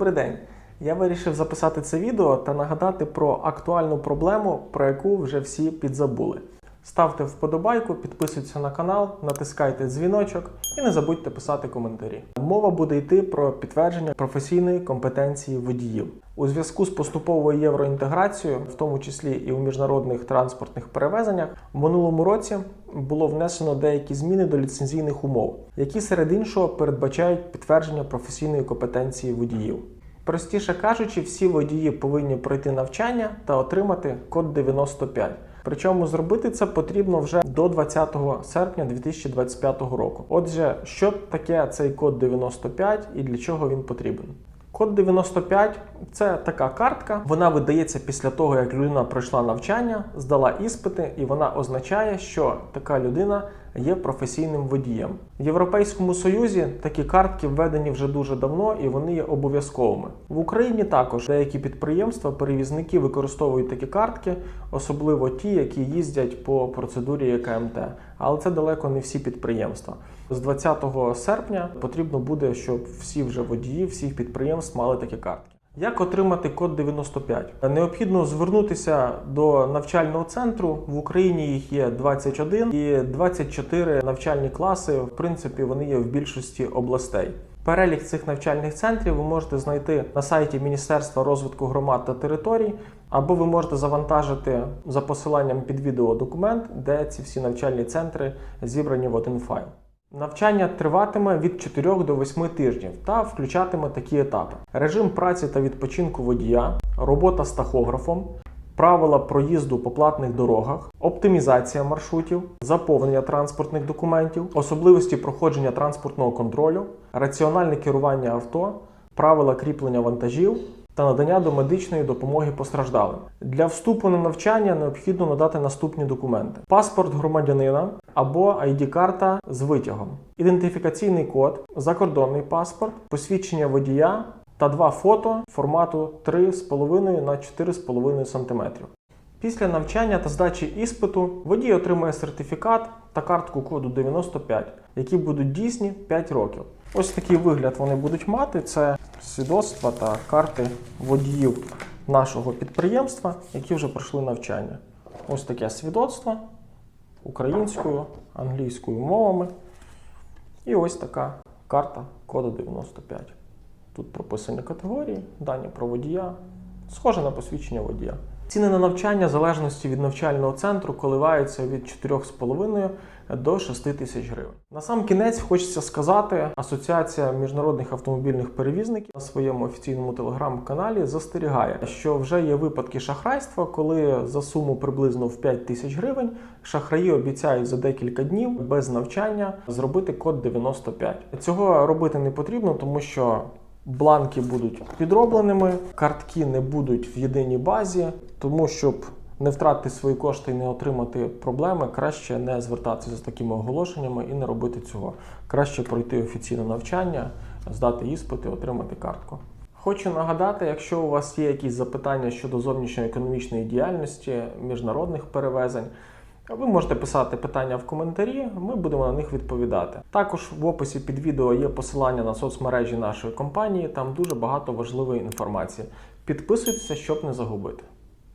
Добрий день. Я вирішив записати це відео та нагадати про актуальну проблему, про яку вже всі підзабули. Ставте вподобайку, підписуйтесь на канал, натискайте дзвіночок і не забудьте писати коментарі. Мова буде йти про підтвердження професійної компетенції водіїв. У зв'язку з поступовою євроінтеграцією, в тому числі і у міжнародних транспортних перевезеннях, в минулому році було внесено деякі зміни до ліцензійних умов, які серед іншого передбачають підтвердження професійної компетенції водіїв. Простіше кажучи, всі водії повинні пройти навчання та отримати код 95. Причому зробити це потрібно вже до 20 серпня 2025 року. Отже, що таке цей код 95 і для чого він потрібен? Код 95 це така картка. Вона видається після того, як людина пройшла навчання, здала іспити, і вона означає, що така людина є професійним водієм. В Європейському Союзі такі картки введені вже дуже давно і вони є обов'язковими. В Україні також деякі підприємства, перевізники використовують такі картки, особливо ті, які їздять по процедурі ЕКМТ. Але це далеко не всі підприємства. З 20 серпня потрібно буде, щоб всі вже водії всіх підприємств мали такі картки. Як отримати код 95? Необхідно звернутися до навчального центру. В Україні їх є 21 і 24 навчальні класи. В принципі, вони є в більшості областей. Перелік цих навчальних центрів ви можете знайти на сайті Міністерства розвитку громад та територій, або ви можете завантажити за посиланням під відео документ, де ці всі навчальні центри зібрані в один файл. Навчання триватиме від 4 до 8 тижнів та включатиме такі етапи: режим праці та відпочинку водія, робота з тахографом, правила проїзду по платних дорогах, оптимізація маршрутів, заповнення транспортних документів, особливості проходження транспортного контролю, раціональне керування авто, правила кріплення вантажів. Та надання до медичної допомоги постраждалим для вступу на навчання необхідно надати наступні документи: паспорт громадянина або ID-карта з витягом, ідентифікаційний код, закордонний паспорт, посвідчення водія та два фото формату 3,5 на 4,5 см. Після навчання та здачі іспиту водій отримує сертифікат та картку коду 95, які будуть дійсні 5 років. Ось такий вигляд вони будуть мати. Це свідоцтва та карти водіїв нашого підприємства, які вже пройшли навчання. Ось таке свідоцтво українською, англійською мовами. І ось така карта коду 95. Тут прописані категорії, дані про водія, схоже на посвідчення водія. Ціни на навчання в залежності від навчального центру коливаються від 4,5 до 6 тисяч гривень. На сам кінець хочеться сказати, Асоціація міжнародних автомобільних перевізників на своєму офіційному телеграм-каналі застерігає, що вже є випадки шахрайства, коли за суму приблизно в 5 тисяч гривень шахраї обіцяють за декілька днів без навчання зробити код 95. Цього робити не потрібно, тому що Бланки будуть підробленими, картки не будуть в єдиній базі, тому щоб не втратити свої кошти і не отримати проблеми, краще не звертатися з такими оголошеннями і не робити цього. Краще пройти офіційне навчання, здати іспити, отримати картку. Хочу нагадати, якщо у вас є якісь запитання щодо зовнішньоекономічної діяльності, міжнародних перевезень. Ви можете писати питання в коментарі, ми будемо на них відповідати. Також в описі під відео є посилання на соцмережі нашої компанії, там дуже багато важливої інформації. Підписуйтеся, щоб не загубити.